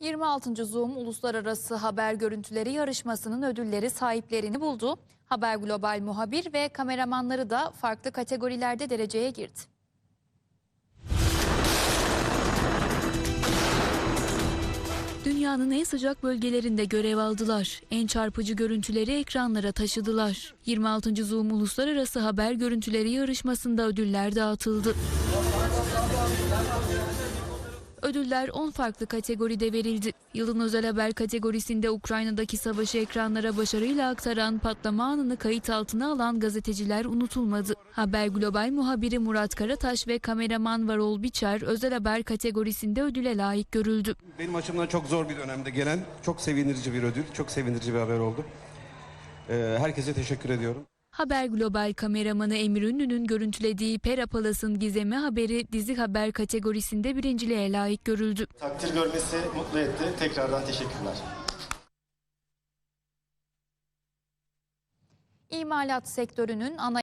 26. Zoom Uluslararası Haber Görüntüleri yarışmasının ödülleri sahiplerini buldu. Haber Global muhabir ve kameramanları da farklı kategorilerde dereceye girdi. Dünyanın en sıcak bölgelerinde görev aldılar. En çarpıcı görüntüleri ekranlara taşıdılar. 26. Zoom Uluslararası Haber Görüntüleri yarışmasında ödüller dağıtıldı. Ödüller 10 farklı kategoride verildi. Yılın özel haber kategorisinde Ukrayna'daki savaşı ekranlara başarıyla aktaran patlama anını kayıt altına alan gazeteciler unutulmadı. Haber Global muhabiri Murat Karataş ve kameraman Varol Biçer özel haber kategorisinde ödüle layık görüldü. Benim açımdan çok zor bir dönemde gelen çok sevindirici bir ödül, çok sevindirici bir haber oldu. Ee, herkese teşekkür ediyorum. Haber Global kameramanı Emir Ünlü'nün görüntülediği Pera Palas'ın gizemi haberi dizi haber kategorisinde birinciliğe layık görüldü. Takdir görmesi mutlu etti. Tekrardan teşekkürler. İmalat sektörünün ana